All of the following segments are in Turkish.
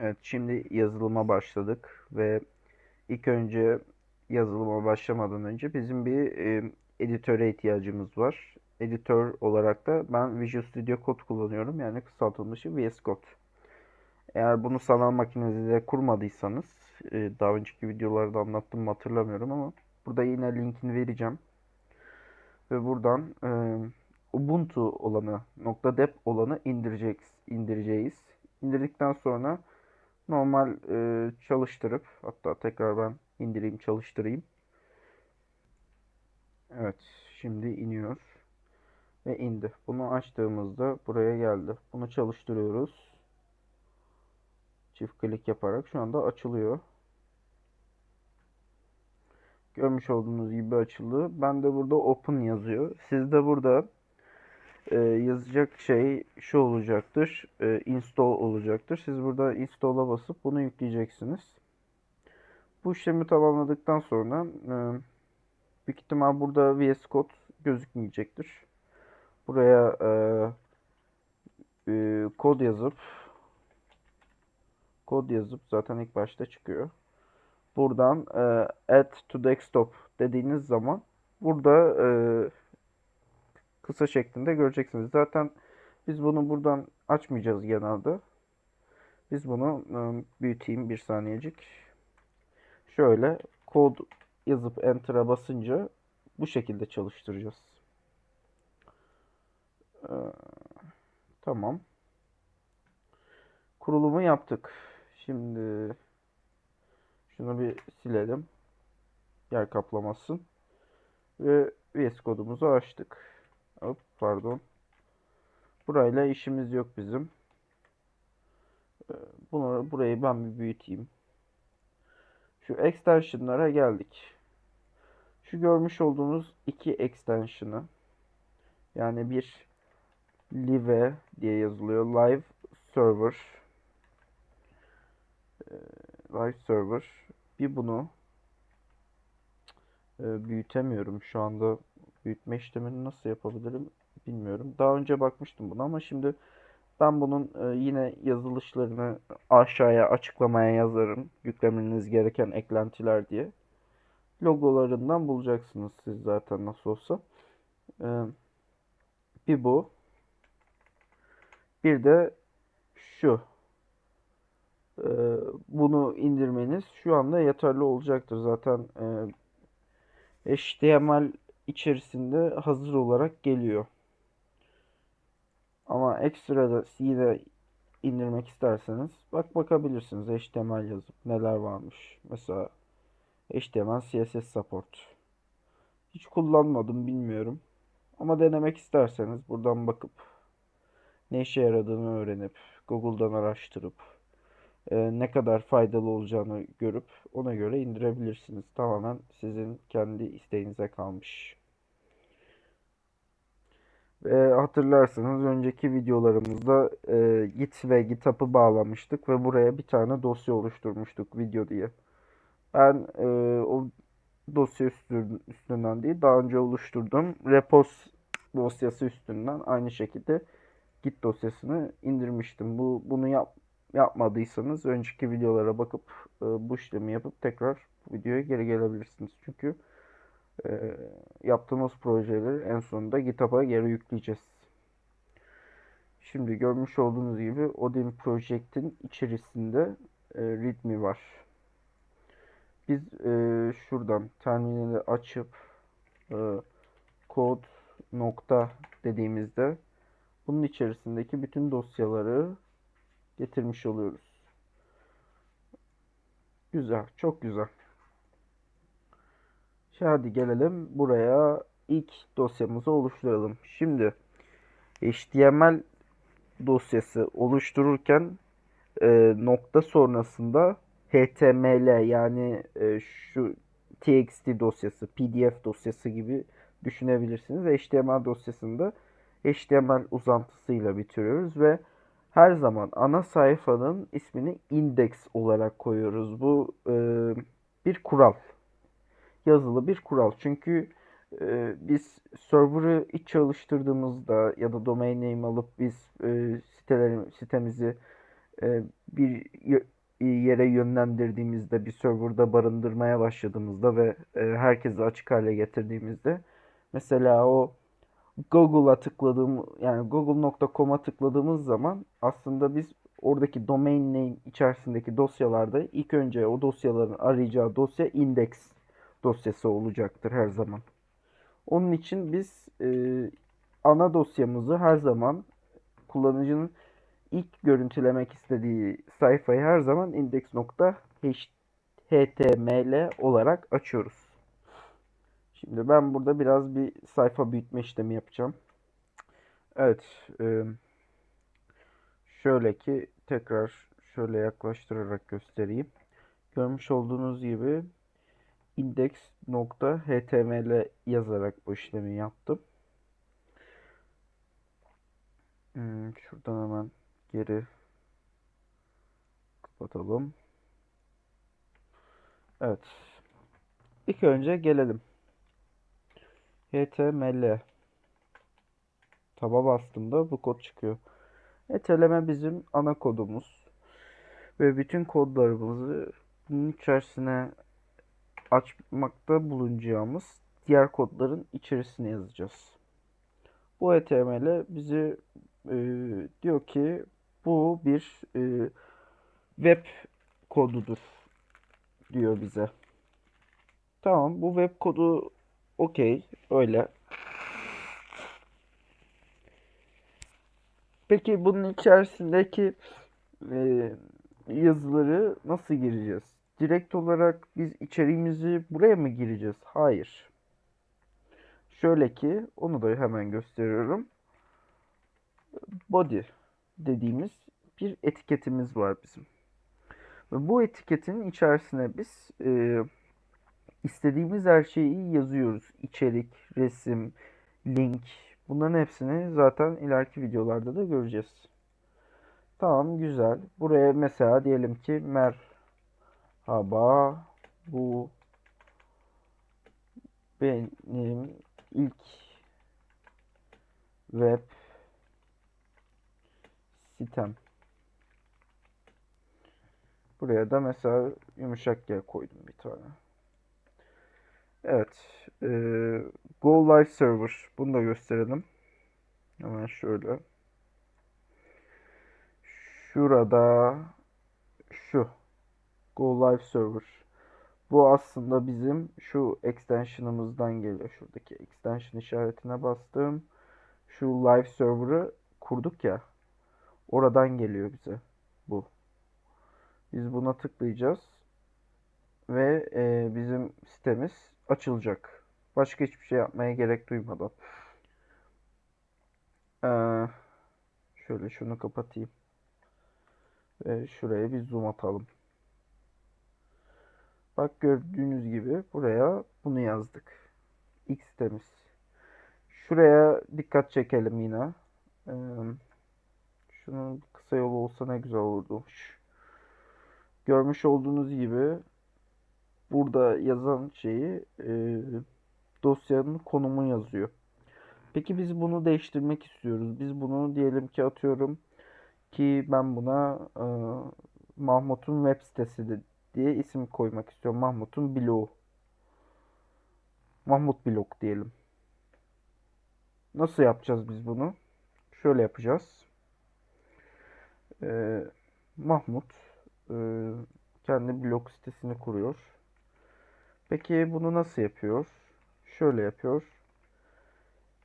Evet, şimdi yazılıma başladık ve ilk önce yazılıma başlamadan önce bizim bir e, editöre ihtiyacımız var. Editör olarak da ben Visual Studio Code kullanıyorum. Yani kısaltılmışı VS Code. Eğer bunu sanal makinenizde kurmadıysanız, e, daha önceki videolarda anlattım mı hatırlamıyorum ama burada yine linkini vereceğim. Ve buradan e, Ubuntu olanı, .deb olanı indireceğiz. indireceğiz. İndirdikten sonra normal e, çalıştırıp hatta tekrar ben indireyim çalıştırayım. Evet şimdi iniyor ve indi. Bunu açtığımızda buraya geldi. Bunu çalıştırıyoruz. Çift klik yaparak şu anda açılıyor. Görmüş olduğunuz gibi açıldı. Ben de burada open yazıyor. Sizde burada e, yazacak şey şu olacaktır. E, install olacaktır. Siz burada install'a basıp bunu yükleyeceksiniz. Bu işlemi tamamladıktan sonra e, büyük ihtimal burada VS Code gözükmeyecektir. Buraya e, e, kod yazıp kod yazıp zaten ilk başta çıkıyor. Buradan e, add to desktop dediğiniz zaman burada e, kısa şeklinde göreceksiniz. Zaten biz bunu buradan açmayacağız genelde. Biz bunu e, büyüteyim bir saniyecik. Şöyle kod yazıp enter'a basınca bu şekilde çalıştıracağız. Ee, tamam. Kurulumu yaptık. Şimdi şunu bir silelim. Yer kaplamasın. Ve VS kodumuzu açtık. Hop pardon. Burayla işimiz yok bizim. Ee, bunu burayı ben bir büyüteyim. Şu extension'lara geldik. Şu görmüş olduğunuz iki extension'ı yani bir live diye yazılıyor. Live server ee, live server bir bunu e, büyütemiyorum şu anda büyütme işlemini nasıl yapabilirim bilmiyorum. Daha önce bakmıştım buna ama şimdi ben bunun e, yine yazılışlarını aşağıya açıklamaya yazarım. Yüklemeniz gereken eklentiler diye. Logolarından bulacaksınız siz zaten nasıl olsa. E, bir bu. Bir de şu. E, bunu indirmeniz şu anda yeterli olacaktır. Zaten HTML içerisinde hazır olarak geliyor. Ama ekstra da yine indirmek isterseniz bak bakabilirsiniz HTML yazıp neler varmış. Mesela HTML CSS support. Hiç kullanmadım bilmiyorum. Ama denemek isterseniz buradan bakıp ne işe yaradığını öğrenip Google'dan araştırıp e, ne kadar faydalı olacağını görüp ona göre indirebilirsiniz. Tamamen sizin kendi isteğinize kalmış. Ve hatırlarsanız önceki videolarımızda e, Git ve GitHub'ı bağlamıştık ve buraya bir tane dosya oluşturmuştuk video diye. Ben e, o dosya üstünden değil daha önce oluşturduğum repos dosyası üstünden aynı şekilde Git dosyasını indirmiştim. Bu bunu yap, yapmadıysanız önceki videolara bakıp e, bu işlemi yapıp tekrar videoya geri gelebilirsiniz. Çünkü e, yaptığımız projeleri en sonunda GitHub'a geri yükleyeceğiz. Şimdi görmüş olduğunuz gibi Odin Project'in içerisinde e, README var. Biz e, şuradan terminali açıp e, kod nokta dediğimizde bunun içerisindeki bütün dosyaları getirmiş oluyoruz. Güzel, çok güzel. Şimdi gelelim buraya ilk dosyamızı oluşturalım. Şimdi HTML dosyası oluştururken e, nokta sonrasında HTML yani e, şu TXT dosyası, PDF dosyası gibi düşünebilirsiniz. HTML dosyasında HTML uzantısıyla bitiriyoruz ve her zaman ana sayfanın ismini index olarak koyuyoruz. Bu e, bir kural. Yazılı bir kural. Çünkü e, biz server'ı iç çalıştırdığımızda ya da domain name alıp biz e, siteleri, sitemizi e, bir yere yönlendirdiğimizde, bir serverda barındırmaya başladığımızda ve e, herkese açık hale getirdiğimizde mesela o Google'a tıkladığım yani google.com'a tıkladığımız zaman aslında biz oradaki domain name içerisindeki dosyalarda ilk önce o dosyaların arayacağı dosya index dosyası olacaktır her zaman. Onun için biz e, ana dosyamızı her zaman kullanıcının ilk görüntülemek istediği sayfayı her zaman index.html olarak açıyoruz. Şimdi ben burada biraz bir sayfa büyütme işlemi yapacağım. Evet. e, şöyle ki tekrar şöyle yaklaştırarak göstereyim. Görmüş olduğunuz gibi index.html yazarak bu işlemi yaptım. Hmm, şuradan hemen geri kapatalım. Evet. İlk önce gelelim. HTML. Taba bastığımda bu kod çıkıyor. HTML bizim ana kodumuz. Ve bütün kodlarımızı bunun içerisine açmakta bulunacağımız diğer kodların içerisine yazacağız. Bu HTML bizi e, diyor ki bu bir e, web kodudur diyor bize. Tamam bu web kodu okey öyle. Peki bunun içerisindeki e, yazıları nasıl gireceğiz? Direkt olarak biz içeriğimizi buraya mı gireceğiz? Hayır. Şöyle ki onu da hemen gösteriyorum. Body dediğimiz bir etiketimiz var bizim. Ve bu etiketin içerisine biz e, istediğimiz her şeyi yazıyoruz. İçerik, resim, link bunların hepsini zaten ileriki videolarda da göreceğiz. Tamam güzel. Buraya mesela diyelim ki merhaba bu benim ilk web sitem. Buraya da mesela yumuşak G koydum bir tane. Evet. E, Go Live Server. Bunu da gösterelim. Hemen şöyle. Şurada şu Go Live Server. Bu aslında bizim şu extension'ımızdan geliyor. Şuradaki extension işaretine bastım. Şu live server'ı kurduk ya. Oradan geliyor bize bu. Biz buna tıklayacağız. Ve e, bizim sitemiz açılacak. Başka hiçbir şey yapmaya gerek duymadan. Ee, şöyle şunu kapatayım. Ve şuraya bir zoom atalım. Bak gördüğünüz gibi buraya bunu yazdık. X sitemiz. Şuraya dikkat çekelim yine. Ee, şunun kısa yolu olsa ne güzel olurdu. Görmüş olduğunuz gibi burada yazan şeyi e, dosyanın konumu yazıyor. Peki biz bunu değiştirmek istiyoruz. Biz bunu diyelim ki atıyorum ki ben buna e, Mahmut'un web sitesi diye isim koymak istiyorum. Mahmut'un blogu. Mahmut blog diyelim. Nasıl yapacağız biz bunu? Şöyle yapacağız. E, Mahmut e, kendi blog sitesini kuruyor. Peki bunu nasıl yapıyor? Şöyle yapıyor.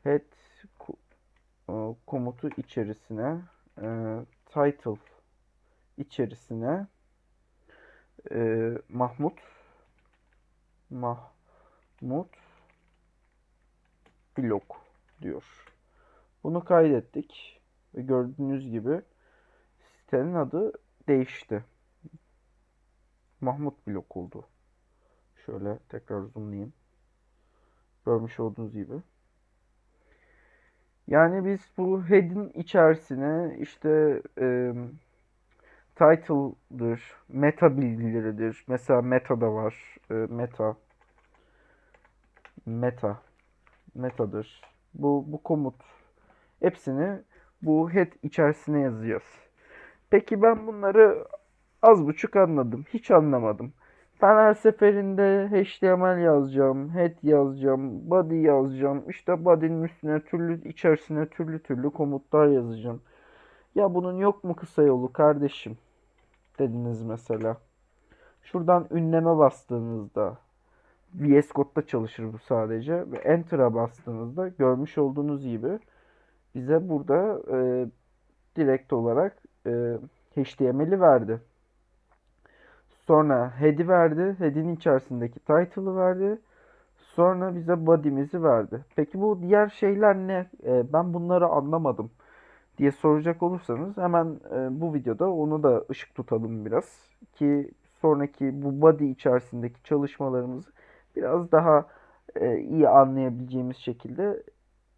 Head e, komutu içerisine e, title içerisine e, Mahmut Mahmut blog diyor. Bunu kaydettik ve gördüğünüz gibi sitenin adı değişti. Mahmut blog oldu. Şöyle tekrar zoomlayayım. Görmüş olduğunuz gibi. Yani biz bu head'in içerisine işte e, title'dır, meta bilgileridir. Mesela meta da var. E, meta meta metadır. Bu bu komut hepsini bu head içerisine yazacağız. Peki ben bunları az buçuk anladım. Hiç anlamadım. Ben her seferinde HTML yazacağım, head yazacağım, body yazacağım. İşte body'nin üstüne türlü, içerisine türlü türlü komutlar yazacağım. Ya bunun yok mu kısa yolu kardeşim? Dediniz mesela. Şuradan ünleme bastığınızda VS Code'da çalışır bu sadece ve Enter'a bastığınızda görmüş olduğunuz gibi bize burada e, direkt olarak e, HTML'i verdi. Sonra head'i verdi. Head'in içerisindeki title'ı verdi. Sonra bize body'mizi verdi. Peki bu diğer şeyler ne? E, ben bunları anlamadım diye soracak olursanız hemen e, bu videoda onu da ışık tutalım biraz ki sonraki bu body içerisindeki çalışmalarımızı biraz daha e, iyi anlayabileceğimiz şekilde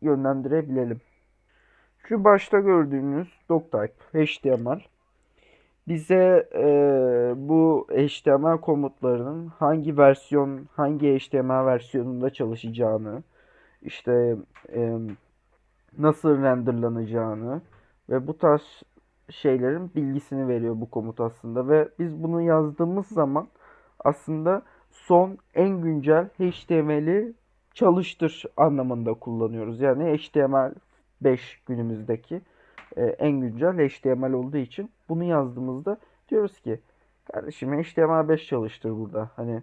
yönlendirebilelim. Şu başta gördüğünüz doctype HTML bize e, bu HTML komutlarının hangi versiyon, hangi HTML versiyonunda çalışacağını, işte e, nasıl renderlanacağını ve bu tarz şeylerin bilgisini veriyor bu komut aslında ve biz bunu yazdığımız zaman aslında son en güncel HTML'i çalıştır anlamında kullanıyoruz. Yani HTML 5 günümüzdeki e, en güncel HTML olduğu için bunu yazdığımızda diyoruz ki kardeşim HTML 5 çalıştır burada. Hani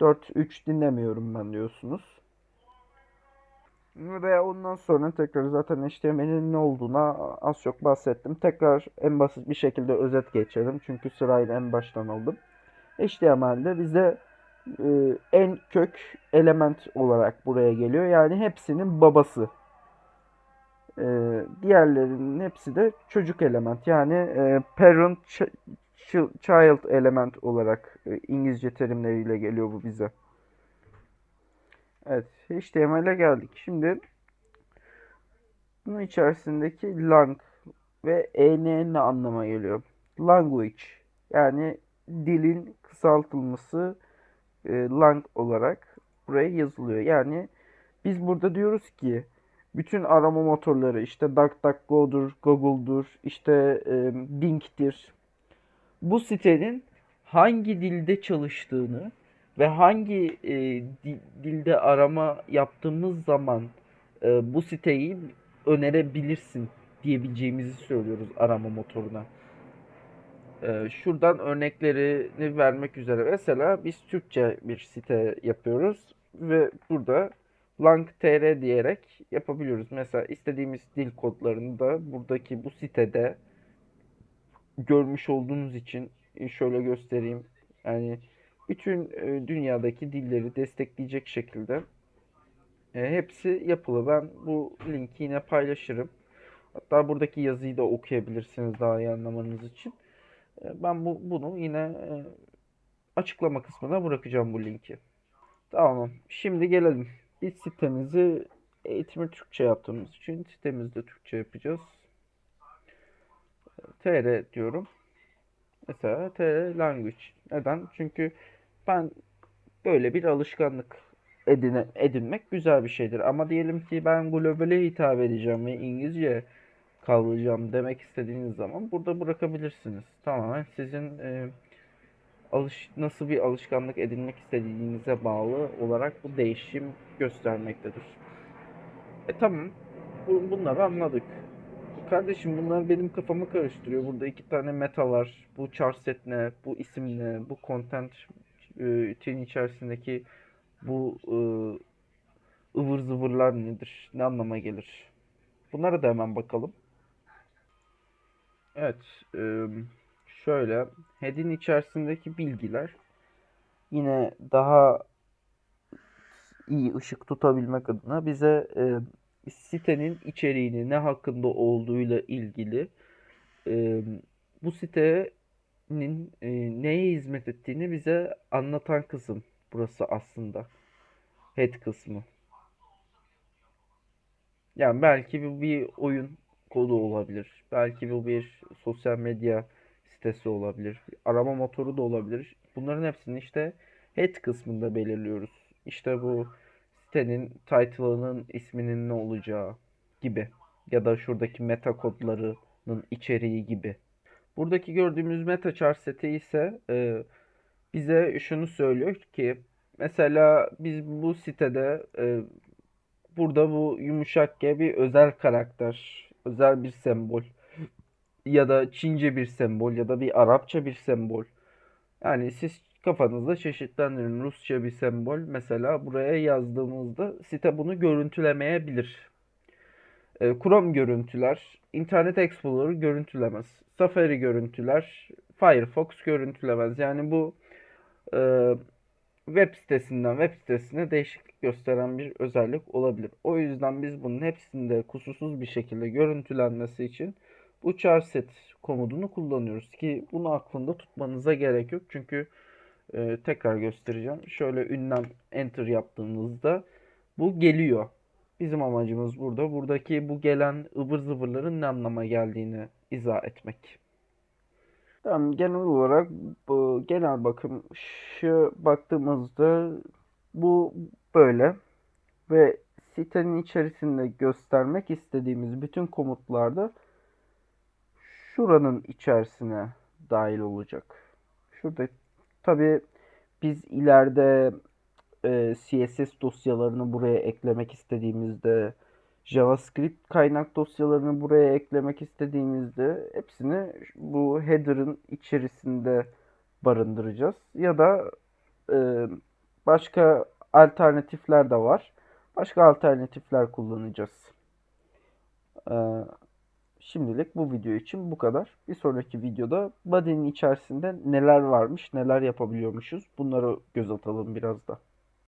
4.3 dinlemiyorum ben diyorsunuz. Ve ondan sonra tekrar zaten HTML'in ne olduğuna az çok bahsettim. Tekrar en basit bir şekilde özet geçelim. Çünkü sırayla en baştan aldım. HTML'de bize e, en kök element olarak buraya geliyor. Yani hepsinin babası. E, diğerlerinin hepsi de çocuk element. Yani e, parent ch- ch- child element olarak e, İngilizce terimleriyle geliyor bu bize. Evet, HTML'e geldik. Şimdi bunun içerisindeki lang ve en ne anlama geliyor? Language yani dilin kısaltılması e, lang olarak buraya yazılıyor. Yani biz burada diyoruz ki bütün arama motorları işte DuckDuckGo'dur, Google'dur, işte e, Bing'tir. Bu sitenin hangi dilde çalıştığını ve hangi e, di- dilde arama yaptığımız zaman e, bu siteyi önerebilirsin diyebileceğimizi söylüyoruz arama motoruna. E, şuradan örneklerini vermek üzere mesela biz Türkçe bir site yapıyoruz ve burada lang.tr diyerek yapabiliyoruz. Mesela istediğimiz dil kodlarını da buradaki bu sitede görmüş olduğunuz için e, şöyle göstereyim. Yani bütün e, dünyadaki dilleri destekleyecek şekilde e, hepsi yapılı. Ben bu linki yine paylaşırım. Hatta buradaki yazıyı da okuyabilirsiniz daha iyi anlamanız için. Ben bu bunu yine açıklama kısmına bırakacağım bu linki. Tamam. Şimdi gelelim. Biz sitemizi eğitimi Türkçe yaptığımız için sitemizi de Türkçe yapacağız. TR diyorum. Mesela TR language. Neden? Çünkü ben böyle bir alışkanlık edine, edinmek güzel bir şeydir. Ama diyelim ki ben globale hitap edeceğim ve İngilizce kalacağım demek istediğiniz zaman burada bırakabilirsiniz. Tamamen sizin e, alış, nasıl bir alışkanlık edinmek istediğinize bağlı olarak bu değişim göstermektedir. E tamam. Bu, bunları anladık. Kardeşim bunlar benim kafamı karıştırıyor. Burada iki tane meta var. Bu charset ne? Bu isim ne? Bu content e, tin içerisindeki bu e, ıvır zıvırlar nedir? Ne anlama gelir? Bunlara da hemen bakalım. Evet. e, şöyle. Head'in içerisindeki bilgiler yine daha iyi ışık tutabilmek adına bize e, sitenin içeriğini ne hakkında olduğuyla ilgili e, bu sitenin e, neye hizmet ettiğini bize anlatan kısım burası aslında. Head kısmı. Yani belki bu bir oyun kodu olabilir. Belki bu bir sosyal medya sitesi olabilir. Arama motoru da olabilir. Bunların hepsini işte head kısmında belirliyoruz. İşte bu sitenin title'ının isminin ne olacağı gibi ya da şuradaki meta kodlarının içeriği gibi. Buradaki gördüğümüz MetaChar seti ise e, bize şunu söylüyor ki mesela biz bu sitede e, burada bu yumuşak G bir özel karakter, özel bir sembol ya da Çince bir sembol ya da bir Arapça bir sembol. Yani siz kafanızda çeşitlendirin. Rusça bir sembol mesela buraya yazdığımızda site bunu görüntülemeyebilir. E, Chrome görüntüler, Internet Explorer görüntülemez. Safari görüntüler, Firefox görüntülemez. Yani bu e, web sitesinden web sitesine değişiklik gösteren bir özellik olabilir. O yüzden biz bunun hepsinde kusursuz bir şekilde görüntülenmesi için bu char set komutunu kullanıyoruz ki bunu aklında tutmanıza gerek yok. Çünkü e, tekrar göstereceğim. Şöyle ünlem enter yaptığınızda bu geliyor. Bizim amacımız burada. Buradaki bu gelen ıvır zıvırların ne anlama geldiğini izah etmek. Tamam, genel olarak bu genel bakım şu baktığımızda bu böyle ve sitenin içerisinde göstermek istediğimiz bütün komutlarda şuranın içerisine dahil olacak. Şurada tabii biz ileride e, CSS dosyalarını buraya eklemek istediğimizde JavaScript kaynak dosyalarını buraya eklemek istediğimizde hepsini bu header'ın içerisinde barındıracağız. Ya da e, başka alternatifler de var. Başka alternatifler kullanacağız. E, şimdilik bu video için bu kadar. Bir sonraki videoda body'nin içerisinde neler varmış, neler yapabiliyormuşuz bunları göz atalım biraz da.